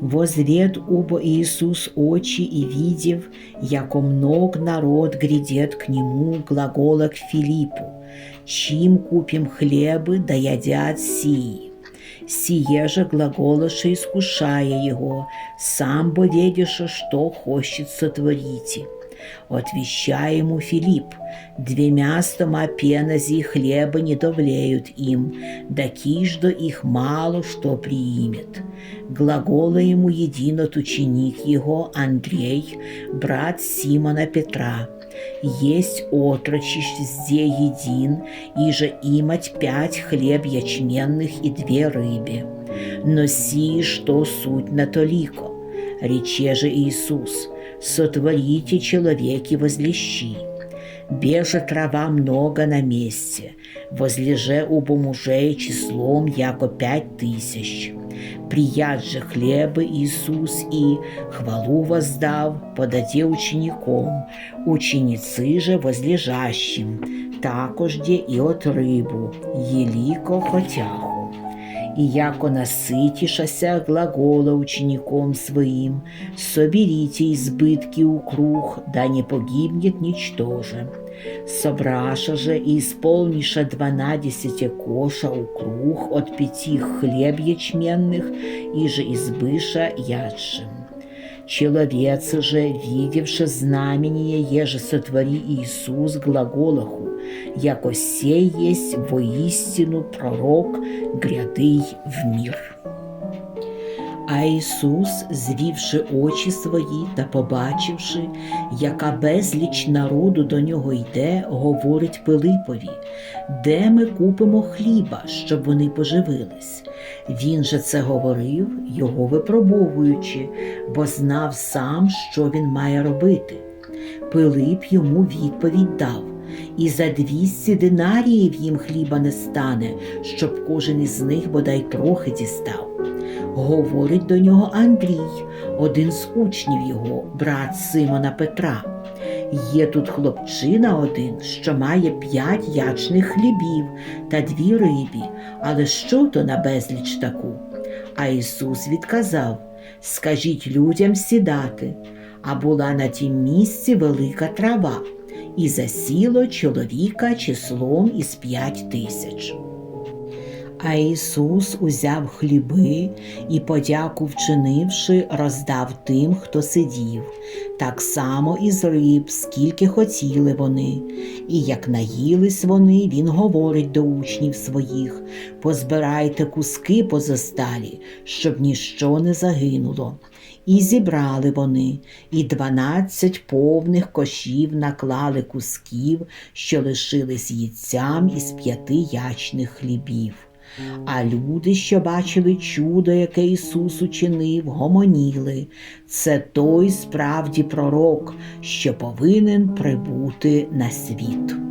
Возвед убо Иисус очи и видев, яко мног народ грядет к нему, глагола к Филиппу, чим купим хлебы, да ядят сии. Сие же глаголаше искушая его, сам бо ведеше, что хочет сотворите. Отвещая ему Филипп, двумя стома пенази хлеба не довлеют им, да киждо их мало что приимет. Глагола ему един от ученик его Андрей, брат Симона Петра. Есть отрочищ зде един, и же имать пять хлеб ячменных и две рыбе. Но си, что суть на толико. Рече же Иисус, сотворите человеки возлещи. Беже трава много на месте, возлеже убо мужей числом яко пять тысяч. Прият же хлеба Иисус и, хвалу воздав, подаде учеником, ученицы же возлежащим, також де і от рибу, єліко хотяху. І яко наситішася глагола учеником своим, соберите избытки у круг, да не погибнет ничтоже. Собраша же и исполниша дванадесяти коша у круг от пяти хлеб ячменных, и же избыша ядшим. Человец же, видевши знамение, еже сотвори Иисус глаголаху, яко сей есть воистину пророк, грядый в мир. А Ісус, звівши очі свої та побачивши, яка безліч народу до нього йде, говорить Пилипові, де ми купимо хліба, щоб вони поживились. Він же це говорив, його випробовуючи, бо знав сам, що він має робити. Пилип йому відповідь дав. І за двісті динаріїв їм хліба не стане, щоб кожен із них бодай трохи дістав. Говорить до нього Андрій, один з учнів його, брат Симона Петра. Є тут хлопчина один, що має п'ять ячних хлібів та дві рибі, але що то на безліч таку? А Ісус відказав: Скажіть людям сідати, а була на тім місці велика трава, і засіло чоловіка числом із п'ять тисяч. А Ісус узяв хліби і, подяку вчинивши, роздав тим, хто сидів, так само і з риб, скільки хотіли вони. І як наїлись вони, він говорить до учнів своїх: позбирайте куски позосталі, щоб ніщо не загинуло. І зібрали вони, і дванадцять повних кошів наклали кусків, що лишились їдцям із п'яти ячних хлібів. А люди, що бачили чудо, яке Ісус учинив, гомоніли. Це той справді пророк, що повинен прибути на світ.